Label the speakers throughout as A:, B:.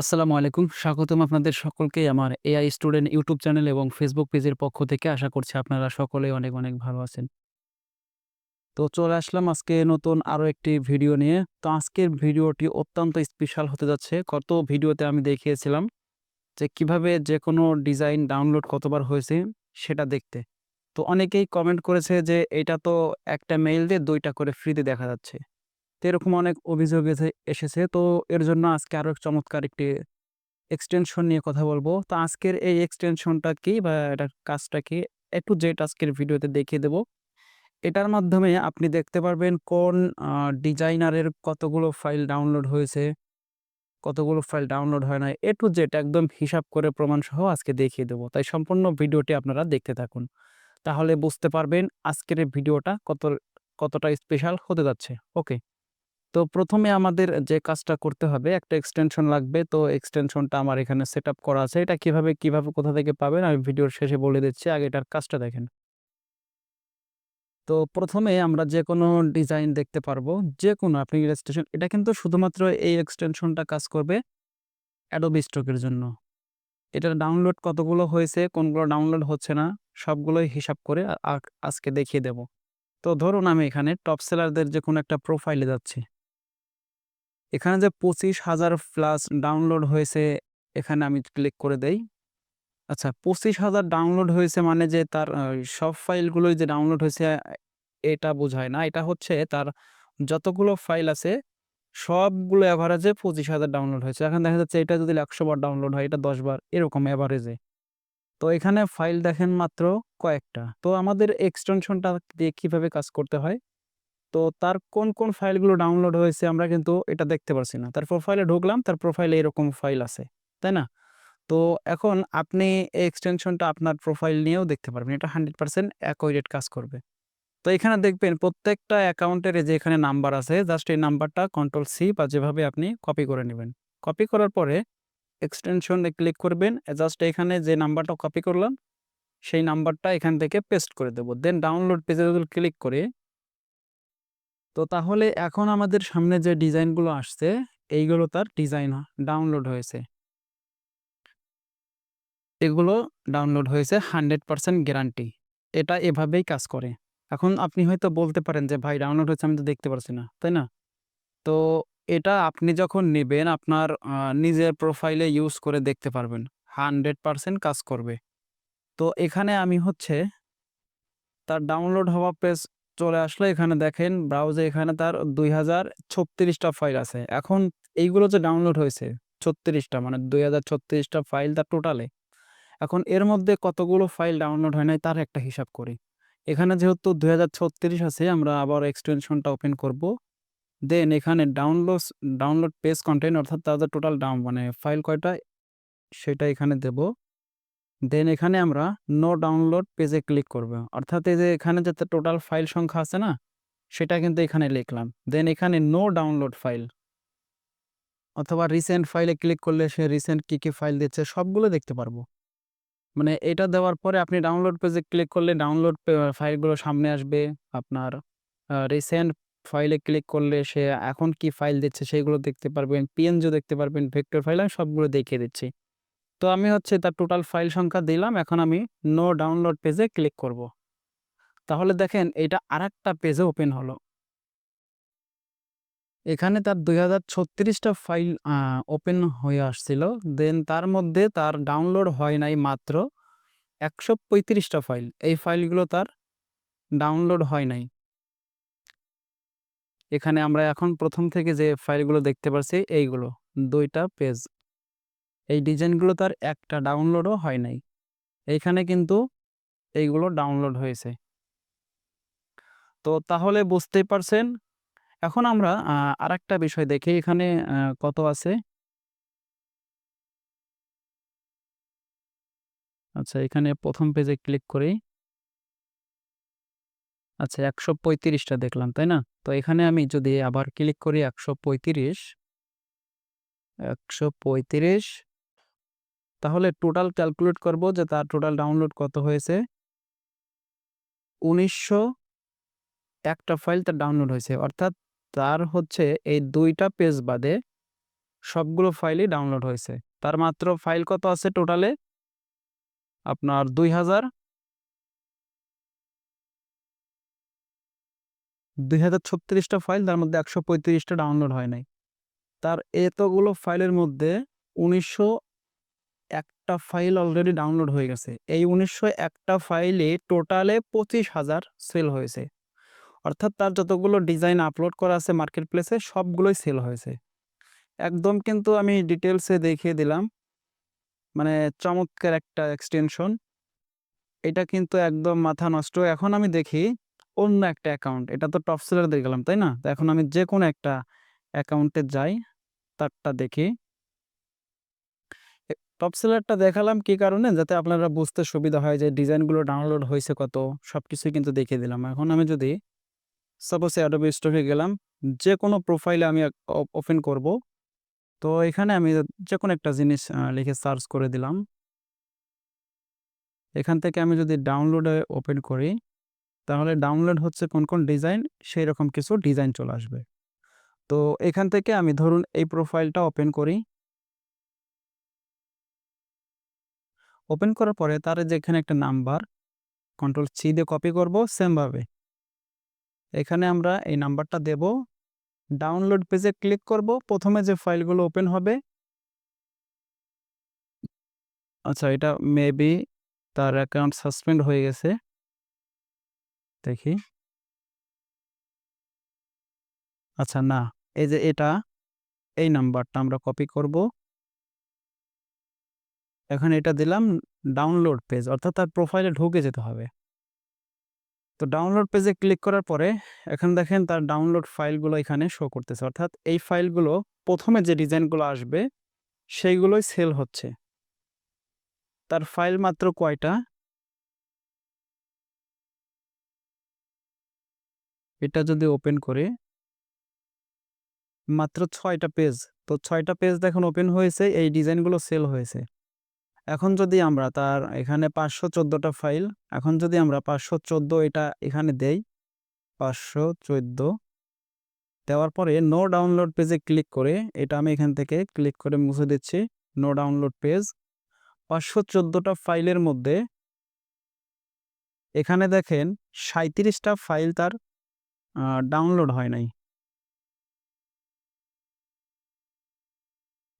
A: আসসালামু আলাইকুম। স্বাগতম আপনাদের সকলকেই আমার এআই স্টুডেন্ট ইউটিউব চ্যানেল এবং ফেসবুক পেজের পক্ষ থেকে। আশা করছি আপনারা সকলেই অনেক, অনেক ভালো আছেন। তো চলে আসলাম আজকে নতুন আরও একটি ভিডিও নিয়ে। তো আজকের ভিডিওটি অত্যন্ত স্পেশাল হতে যাচ্ছে। কত ভিডিওতে আমি দেখিয়েছিলাম যে কীভাবে যেকোনো ডিজাইন ডাউনলোড কতবার হয়েছে সেটা দেখতে। তো অনেকেই কমেন্ট করেছে যে এটা তো একটা মেইল দিয়ে দুইটা করে ফ্রিতে দেখা যাচ্ছে। তো এরকম অনেক অভিযোগ এসে এসেছে। তো এর জন্য আজকে আরও চমৎকার একটি এক্সটেনশন নিয়ে কথা বলব। তো আজকের এই এক্সটেনশনটা কি বা এটার কাজটা কি? এ টু জেড আজকের ভিডিওতে দেখিয়ে দেব। এটার মাধ্যমে আপনি দেখতে পারবেন কোন ডিজাইনারের কতগুলো ফাইল ডাউনলোড হয়েছে, কতগুলো ফাইল ডাউনলোড হয় না এ টু জেড একদম হিসাব করে প্রমাণ সহ আজকে দেখিয়ে দেবো তাই সম্পূর্ণ ভিডিওটি আপনারা দেখতে থাকুন। তাহলে বুঝতে পারবেন আজকের ভিডিওটা কত কতটা স্পেশাল হতে যাচ্ছে। ওকে। তো প্রথমে আমাদের যে কাজটা করতে হবে একটা এক্সটেনশন লাগবে। তো এক্সটেনশনটা আমার এখানে সেটআপ করা আছে। এটা কীভাবে, কীভাবে কোথা থেকে পাবেন আমি ভিডিওর শেষে বলে দিচ্ছি। আগে এটার কাজটা দেখেন। তো প্রথমে আমরা যে কোনো ডিজাইন দেখতে পারব। যে কোনো আপনি ইলাস্ট্রেশন এটা কিন্তু শুধুমাত্র এই এক্সটেনশনটা কাজ করবে Stock এর জন্য। এটার ডাউনলোড কতগুলো হয়েছে, কোনগুলো ডাউনলোড হচ্ছে না সবগুলোই হিসাব করে আজকে দেখিয়ে দেব। তো ধরুন আমি এখানে টপ সেলারদের যে কোনো একটা প্রোফাইলে যাচ্ছি। এখানে যে ২৫,০০০ প্লাস ডাউনলোড হয়েছে এখানে আমি ক্লিক করে দেই। আচ্ছা ২৫,০০০ ডাউনলোড হয়েছে মানে যে তার সব ফাইলগুলোই যে ডাউনলোড হয়েছে এটা বোঝায় না। এটা হচ্ছে তার যতগুলো ফাইল আছে সবগুলো অ্যাভারেজে পঁচিশ হাজার ডাউনলোড হয়েছে। এখন দেখা যাচ্ছে এটা যদি ১০০ বার ডাউনলোড হয় এটা ১০ বার এরকম অ্যাভারেজে তো এখানে ফাইল দেখেন মাত্র কয়েকটা। তো আমাদের এক্সটেনশনটা দিয়ে কীভাবে কাজ করতে হয়? তো তার কোন, কোন ফাইলগুলো ডাউনলোড হয়েছে আমরা কিন্তু এটা দেখতে পারছি না। তার প্রোফাইলে ঢুকলাম, তার প্রোফাইলে এরকম ফাইল আছে। তাই না? তো এখন আপনি এই এক্সটেনশনটা আপনার প্রোফাইল নিয়েও দেখতে পারবেন। এটা 100% অ্যাকুরেট কাজ করবে। তো এখানে দেখবেন প্রত্যেকটা অ্যাকাউন্টের যে এখানে নাম্বার আছে জাস্ট এই নাম্বারটা কন্ট্রোল সি বা যেভাবে আপনি কপি করে নেবেন কপি করার পরে এক্সটেনশন ক্লিক করবেন। জাস্ট এখানে যে নাম্বারটা কপি করলাম সেই নাম্বারটা এখান থেকে পেস্ট করে দেবো দেন ডাউনলোড পেজে ক্লিক করি তো তাহলে এখন আমাদের সামনে যে ডিজাইনগুলো আসছে, এইগুলো তার ডিজাইন ডাউনলোড হয়েছে। এগুলো ডাউনলোড হয়েছে 100% গ্যারান্টি। এটা এভাবেই কাজ করে। এখন আপনি হয়তো বলতে পারেন যে, ভাই, ডাউনলোড হয়েছে, আমি তো দেখতে পারছি না। তাই না? তো এটা আপনি যখন নেবেন, আপনার নিজের প্রোফাইলে ইউজ করে দেখতে পারবেন। 100% কাজ করবে। তো এখানে আমি হচ্ছে, তার ডাউনলোড হওয়া পেজ চলে আসলো। এখানে দেখেন ব্রাউজে এখানে তার দুই হাজার ছত্রিশটা ফাইল আছে। এখন এইগুলো যে ডাউনলোড হয়েছে, ছত্রিশটা মানে দুই হাজার ছত্রিশটা ফাইল তার টোটালে। এখন এর মধ্যে কতগুলো ফাইল ডাউনলোড হয় নাই তার একটা হিসাব করি। এখানে যেহেতু ২০৩৬ আছে, আমরা আবার এক্সটেনশনটা ওপেন করব। দেন এখানে ডাউনলোড ডাউনলোড পেজ কন্টেন্ট অর্থাৎ তাদের টোটাল ডাউন মানে ফাইল কয়টা, সেটা এখানে দেব। দেন এখানে আমরা নো ডাউনলোড পেজে ক্লিক করব। অর্থাৎ এই যে এখানে যাতে টোটাল ফাইল সংখ্যা আছে না সেটা কিন্তু এখানে লিখলাম। দেন এখানে নো ডাউনলোড ফাইল অথবা রিসেন্ট ফাইলে ক্লিক করলে সে রিসেন্ট কী কী ফাইল দিচ্ছে সবগুলো দেখতে পারব। মানে এটা দেওয়ার পরে আপনি ডাউনলোড পেজে ক্লিক করলে ডাউনলোড ফাইলগুলো সামনে আসবে। আপনার রিসেন্ট ফাইলে ক্লিক করলে সে এখন কি ফাইল দিচ্ছে সেগুলো দেখতে পারবেন। পিএনজিও দেখতে পারবেন, ভেক্টর ফাইল আমি সবগুলো দেখিয়ে দিচ্ছি। তো আমি হচ্ছে তার টোটাল ফাইল সংখ্যা দিলাম। এখন আমি নো ডাউনলোড পেজে ক্লিক করব। তাহলে দেখেন এটা আর একটা পেজে ওপেন হলো। এখানে তার ২০৩৬ টা ফাইল ওপেন হয়ে আসছিল। দেন তার মধ্যে তার ডাউনলোড হয় নাই মাত্র একশো পঁয়ত্রিশটা ফাইল। এই ফাইলগুলো তার ডাউনলোড হয় নাই। এখানে আমরা এখন প্রথম থেকে যে ফাইলগুলো দেখতে পারছি, এইগুলো দুইটা পেজ। এই ডিজাইনগুলো তার একটা ডাউনলোডও হয় নাই। এইখানে কিন্তু এইগুলো ডাউনলোড হয়েছে। তো তাহলে বুঝতেই পারছেন। এখন আমরা আর একটা বিষয় দেখি এখানে কত আছে? আচ্ছা এখানে প্রথম পেজে ক্লিক করি। আচ্ছা একশো পঁয়ত্রিশটা দেখলাম, তাই না? তো এখানে আমি যদি আবার ক্লিক করি ১৩৫ ১৩৫ তাহলে টোটাল ক্যালকুলেট করব যে তার টোটাল ডাউনলোড কত হয়েছে? উনিশশো একটা ফাইল তার ডাউনলোড হয়েছে। অর্থাৎ তার হচ্ছে এই দুইটা পেজ বাদে সবগুলো ফাইলই ডাউনলোড হয়েছে। তার মাত্র ফাইল কত আছে টোটালে? আপনার দুই হাজার দুই হাজার ছত্রিশটা ফাইল তার মধ্যে একশো পঁয়ত্রিশটা ডাউনলোড হয় নাই। তার এতগুলো ফাইলের মধ্যে ১৯০১ টা ফাইল অলরেডি ডাউনলোড হয়ে গেছে। এই উনিশশো একটা ফাইলে টোটালে ২৫,০০০ সেল হয়েছে। অর্থাৎ তার যতগুলো ডিজাইন আপলোড করা আছে মার্কেট প্লেসে সবগুলোই সেল হয়েছে। একদম কিন্তু আমি ডিটেলসে দেখিয়ে দিলাম। মানে চমৎকার একটা এক্সটেনশন। এটা কিন্তু একদম মাথা নষ্ট। এখন আমি দেখি অন্য একটা অ্যাকাউন্ট। এটা তো টপ সেলার দিয়ে গেলাম, তাই না? তো এখন আমি যে কোনো একটা অ্যাকাউন্টে যাই, তারটা দেখি। টপ সেলারটা দেখালাম কি কারণে? যাতে আপনারা বুঝতে সুবিধা হয় যে ডিজাইনগুলো ডাউনলোড হয়েছে কত, সব কিছুই কিন্তু দেখিয়ে দিলাম। এখন আমি যদি সাপোজ Adobe Stock গেলাম যে কোনো প্রোফাইলে আমি ওপেন করব। তো এখানে আমি যে কোনো একটা জিনিস লিখে সার্চ করে দিলাম। এখান থেকে আমি যদি ডাউনলোডে ওপেন করি, তাহলে ডাউনলোড হচ্ছে কোন, কোন ডিজাইন সেই রকম কিছু ডিজাইন চলে আসবে। তো এখান থেকে আমি ধরুন এই প্রোফাইলটা ওপেন করি। ওপেন করার পরে তার এই যে এখানে একটা নাম্বার, কন্ট্রোল সি দিয়ে কপি করব সেম ভাবে। এখানে আমরা এই নাম্বারটা দেব। ডাউনলোড পেজে ক্লিক করব। প্রথমে যে ফাইলগুলো ওপেন হবে আচ্ছা এটা মেবি তার অ্যাকাউন্ট সাসপেন্ড হয়ে গেছে। দেখি। আচ্ছা না, এই যে এটা, এই নাম্বারটা আমরা কপি করব। এখন এটা দিলাম ডাউনলোড পেজ অর্থাৎ তার প্রোফাইলে ঢুকে যেতে হবে। তো ডাউনলোড পেজে ক্লিক করার পরে এখন দেখেন তার ডাউনলোড ফাইলগুলো এখানে শো করতেছে। অর্থাৎ এই ফাইলগুলো প্রথমে যে ডিজাইনগুলো আসবে সেইগুলোই সেল হচ্ছে। তার ফাইল মাত্র কয়টা? এটা যদি ওপেন করি মাত্র ছয়টা পেজ। তো ছয়টা পেজ দেখুন ওপেন হয়েছে, এই ডিজাইনগুলো সেল হয়েছে। এখন যদি আমরা তার এখানে পাঁচশো চোদ্দোটা ফাইল, এখন যদি আমরা ৫১৪ এটা এখানে দেই, ৫১৪ দেওয়ার পরে নো ডাউনলোড পেজে ক্লিক করে এটা আমি এখান থেকে ক্লিক করে মুছে দিচ্ছি। No download page. পাঁচশো চোদ্দোটা ফাইলের মধ্যে এখানে দেখেন ৩৭ টা ফাইল তার ডাউনলোড হয় নাই।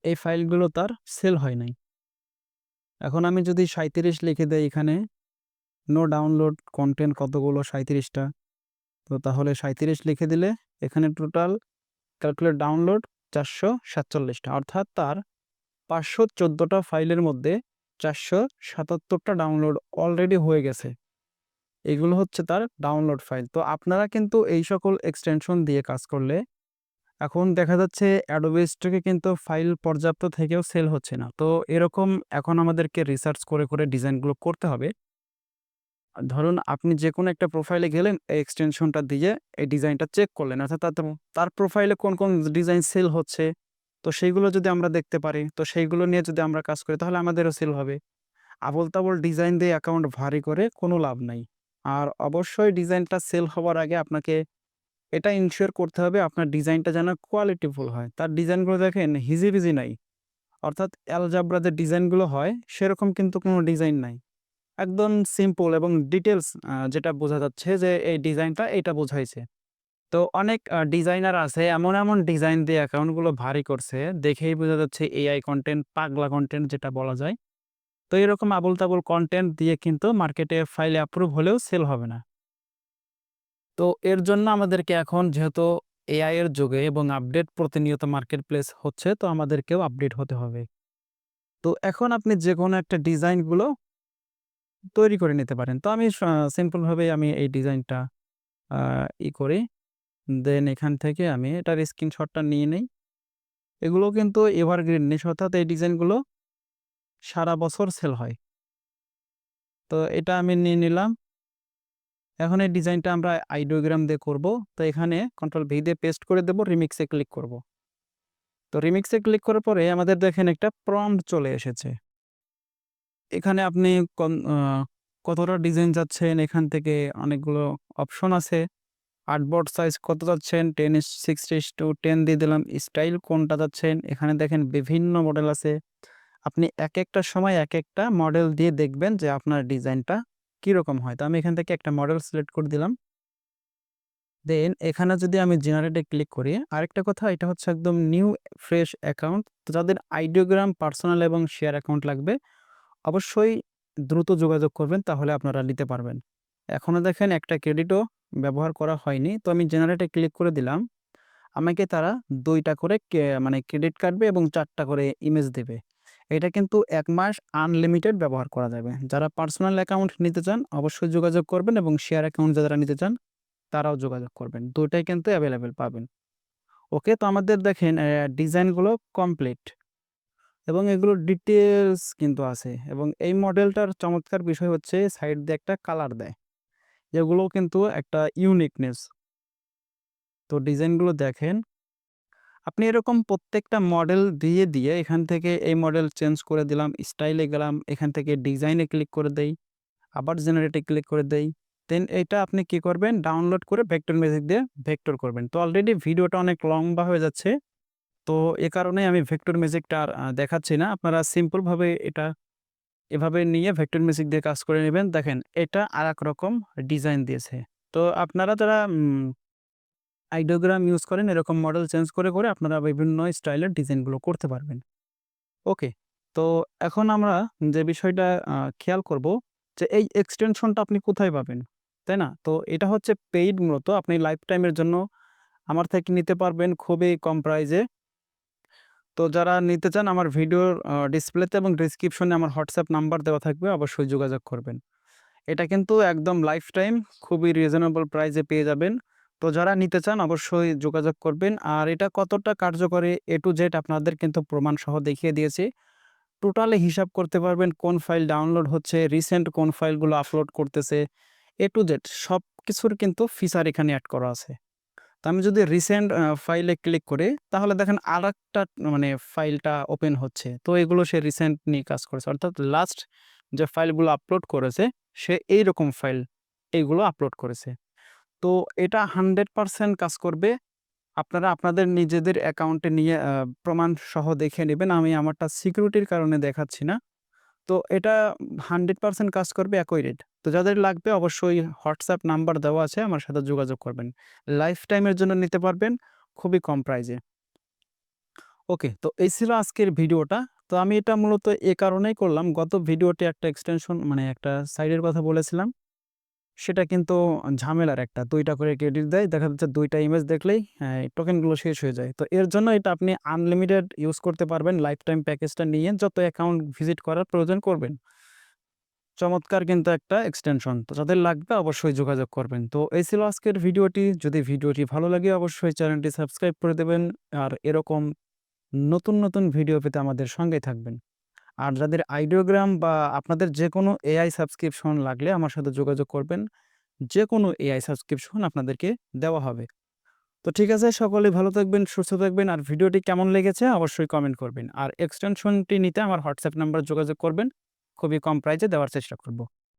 A: এই ফাইলগুলো তার সেল হয় নাই। এখন আমি যদি ৩৭ লিখে দেই এখানে, নো ডাউনলোড কন্টেন্ট কতগুলো ৩৭ টা। তো তাহলে ৩৭ লিখে দিলে এখানে টোটাল ক্যালকুলেট ডাউনলোড চারশো সাতচল্লিশটা অর্থাৎ তার পাঁচশো চোদ্দোটা ফাইলের মধ্যে চারশো সাতাত্তরটা ডাউনলোড অলরেডি হয়ে গেছে। এগুলো হচ্ছে তার ডাউনলোড ফাইল। তো আপনারা কিন্তু এই সকল এক্সটেনশন দিয়ে কাজ করলে এখন দেখা যাচ্ছে Stock এ কিন্তু ফাইল পর্যাপ্ত থেকেও সেল হচ্ছে না। তো এরকম এখন আমাদেরকে রিসার্চ করে, করে ডিজাইনগুলো করতে হবে। ধরুন আপনি যে কোনো একটা প্রোফাইলে গেলেন, এই এক্সটেনশনটা দিয়ে এই ডিজাইনটা চেক করলেন। অর্থাৎ তার তার প্রোফাইলে কোন, কোন ডিজাইন সেল হচ্ছে। তো সেইগুলো যদি আমরা দেখতে পারি, তো সেইগুলো নিয়ে যদি আমরা কাজ করি তাহলে আমাদেরও সেল হবে। আবোল-তাবোল ডিজাইন দিয়ে অ্যাকাউন্ট ভারী করে কোনো লাভ নাই। আর অবশ্যই ডিজাইনটা সেল হওয়ার আগে আপনাকে এটা ইনশিওর করতে হবে আপনার ডিজাইনটা যেন কোয়ালিটিফুল হয়। তার ডিজাইনগুলো দেখেন হিজিবিজি নাই। অর্থাৎ অ্যালজেব্রা যে ডিজাইনগুলো হয় সেরকম কিন্তু কোনো ডিজাইন নাই। একদম সিম্পল এবং ডিটেলস যেটা বোঝা যাচ্ছে যে এই ডিজাইনটা এইটা বোঝাইছে। তো অনেক ডিজাইনার আছে এমন, এমন ডিজাইন দিয়ে অ্যাকাউন্টগুলো ভারী করছে দেখেই বোঝা যাচ্ছে এআই কনটেন্ট, পাগলা কনটেন্ট যেটা বলা যায়। তো এরকম আবোল-তাবোল কন্টেন্ট দিয়ে কিন্তু মার্কেটে ফাইলে অ্যাপ্রুভ হলেও সেল হবে না। তো এর জন্য আমাদেরকে এখন যেহেতু এআই এর যুগে এবং আপডেট প্রতিনিয়ত মার্কেট প্লেস হচ্ছে, তো আমাদেরকেও আপডেট হতে হবে। তো এখন আপনি যে কোনো একটা ডিজাইনগুলো তৈরি করে নিতে পারেন। তো আমি স সিম্পল ভাবেই আমি এই ডিজাইনটা ই করি। দেন এখান থেকে আমি এটার স্ক্রিনশটটা নিয়ে নেই। এগুলো কিন্তু এভারগ্রিন নিশ অর্থাৎ এই ডিজাইনগুলো সারা বছর সেল হয়। তো এটা আমি নিয়ে নিলাম। এখন এই ডিজাইনটা আমরা আইডিওগ্রাম দিয়ে করব। তো এখানে কন্ট্রোল ভি দিয়ে পেস্ট করে দেব, রিমিক্সে ক্লিক করব। তো রিমিক্সে ক্লিক করার পরে আমাদের দেখেন একটা প্রম্পট চলে এসেছে। এখানে আপনি কতটা ডিজাইন যাচ্ছেন এখান থেকে অনেকগুলো অপশন আছে। আর্টবোর্ড সাইজ কত যাচ্ছেন ten is sixty is two ten দিয়ে দিলাম স্টাইল কোনটা যাচ্ছেন এখানে দেখেন বিভিন্ন মডেল আছে আপনি এক একটা সময় এক একটা মডেল দিয়ে দেখবেন যে আপনার ডিজাইনটা কীরকম হয়? তো আমি এখান থেকে একটা মডেল সিলেক্ট করে দিলাম। দেন এখানে যদি আমি জেনারেটে ক্লিক করি, আরেকটা কথা, এটা হচ্ছে একদম নিউ ফ্রেশ অ্যাকাউন্ট তো যাদের আইডিওগ্রাম পার্সোনাল এবং শেয়ার অ্যাকাউন্ট লাগবে, অবশ্যই দ্রুত যোগাযোগ করবেন, তাহলে আপনারা নিতে পারবেন। এখনও দেখেন একটা ক্রেডিটও ব্যবহার করা হয়নি। তো আমি জেনারেটে ক্লিক করে দিলাম। আমাকে তারা দুইটা করে মানে ক্রেডিট কাটবে এবং চারটা করে ইমেজ দেবে। এটা কিন্তু এক মাস আনলিমিটেড ব্যবহার করা যাবে। যারা পার্সোনাল অ্যাকাউন্ট নিতে চান, অবশ্যই যোগাযোগ করবেন এবং শেয়ার অ্যাকাউন্ট যারা নিতে চান, তারাও যোগাযোগ করবেন। দুটাই কিন্তু অ্যাভেলেবেল পাবেন। ওকে তো আমাদের দেখেন ডিজাইনগুলো কমপ্লিট এবং এগুলো ডিটেলস কিন্তু আছে। এবং এই মডেলটার চমৎকার বিষয় হচ্ছে সাইড দিয়ে একটা কালার দেয়। যেগুলো কিন্তু একটা ইউনিকনেস তো ডিজাইনগুলো দেখেন আপনি এরকম প্রত্যেকটা মডেল দিয়ে দিয়ে এখান থেকে এই মডেল চেঞ্জ করে দিলাম স্টাইলে গেলাম, এখান থেকে ডিজাইনে ক্লিক করে দেই, আবার জেনারেটে ক্লিক করে দেই দেন এটা আপনি কি করবেন? ডাউনলোড করে ভেক্টর ম্যাজিক দিয়ে ভেক্টর করবেন। তো অলরেডি ভিডিওটা অনেক লম্বা হয়ে যাচ্ছে, তো এ কারণে আমি ভেক্টর ম্যাজিকটা আর দেখাচ্ছি না। আপনারা সিম্পলভাবে এটা, এভাবে নিয়ে ভেক্টর ম্যাজিক দিয়ে কাজ করে নেবেন। দেখেন, এটা আর রকম ডিজাইন দিয়েছে। তো আপনারা যারা আইডিওগ্রাম ইউজ করেন, এরকম মডেল চেঞ্জ করে করে আপনারা বিভিন্ন স্টাইলের ডিজাইনগুলো করতে পারবেন। ওকে তো এখন আমরা যে বিষয়টা খেয়াল করব যে এই এক্সটেনশনটা আপনি কোথায় পাবেন, তাই না? তো এটা হচ্ছে পেইড মূলত, আপনি লাইফ টাইমের জন্য আমার থেকে নিতে পারবেন খুবই কম প্রাইজে তো যারা নিতে চান, আমার ভিডিওর ডিসপ্লেতে এবং ডিসক্রিপশনে আমার হোয়াটসঅ্যাপ নাম্বার দেওয়া থাকবে, অবশ্যই যোগাযোগ করবেন। এটা কিন্তু একদম লাইফ টাইম খুবই রিজনেবল প্রাইসে পেয়ে যাবেন। তো যারা নিতে চান অবশ্যই যোগাযোগ করবেন। আর এটা কতটা কার্যকরী এ টু জেড আপনাদের কিন্তু প্রমাণ সহ দেখিয়ে দিয়েছি। টোটালি হিসাব করতে পারবেন কোন ফাইল ডাউনলোড হচ্ছে, রিসেন্ট কোন ফাইলগুলো আপলোড করতেছে। এ টু জেড সব কিছুর কিন্তু ফিচার এখানে অ্যাড করা আছে। তো আমি যদি রিসেন্ট ফাইলে ক্লিক করি, তাহলে দেখেন আর একটা মানে ফাইলটা ওপেন হচ্ছে। তো এগুলো সে রিসেন্ট নিয়ে কাজ করেছে। অর্থাৎ লাস্ট যে ফাইলগুলো আপলোড করেছে, সে এই রকম ফাইল এইগুলো আপলোড করেছে। তো এটা হান্ড্রেড পারসেন্ট কাজ করবে। আপনারা আপনাদের নিজেদের অ্যাকাউন্টে নিয়ে প্রমাণ সহ দেখে নেবেন। আমি আমারটা সিকিউরিটির কারণে দেখাচ্ছি না। তো এটা হান্ড্রেড পারসেন্ট কাজ করবে একই রেট তো যাদের লাগবে অবশ্যই হোয়াটসঅ্যাপ নাম্বার দেওয়া আছে, আমার সাথে যোগাযোগ করবেন। লাইফ টাইমের জন্য নিতে পারবেন, খুবই কম প্রাইজে ওকে, তো এই ছিল আজকের ভিডিওটা। তো আমি এটা মূলত এ কারণেই করলাম। গত ভিডিওতে একটা এক্সটেনশন মানে একটা সাইডের কথা বলেছিলাম। সেটা কিন্তু ঝামেলার একটা। দুইটা করে ক্রেডিট দেয়, দেখা যাচ্ছে দুইটা ইমেজ দেখলেই টোকেনগুলো শেষ হয়ে যায়। তো এর জন্য এটা আপনি আনলিমিটেড ইউজ করতে পারবেন লাইফ টাইম প্যাকেজটা নিয়ে যত অ্যাকাউন্ট ভিজিট করার প্রয়োজন করবেন। চমৎকার কিন্তু একটা এক্সটেনশন তো যাদের লাগবে অবশ্যই যোগাযোগ করবেন। তো এই ছিল আজকের ভিডিওটি। যদি ভিডিওটি ভালো লাগে অবশ্যই চ্যানেলটি সাবস্ক্রাইব করে দেবেন। আর এরকম নতুন নতুন ভিডিও পেতে আমাদের সঙ্গে থাকবেন। আর যাদের আইডিওগ্রাম বা আপনাদের যে কোনো এআই সাবস্ক্রিপশন লাগলে আমার সাথে যোগাযোগ করবেন। যে কোনো এআই সাবস্ক্রিপশন আপনাদেরকে দেওয়া হবে। তো ঠিক আছে, সকলে ভালো থাকবেন, সুস্থ থাকবেন আর ভিডিওটি কেমন লেগেছে অবশ্যই কমেন্ট করবেন। আর এক্সটেনশনটি নিতে আমার হোয়াটসঅ্যাপ নাম্বার যোগাযোগ করবেন। খুবই কম প্রাইজে দেওয়ার চেষ্টা করব।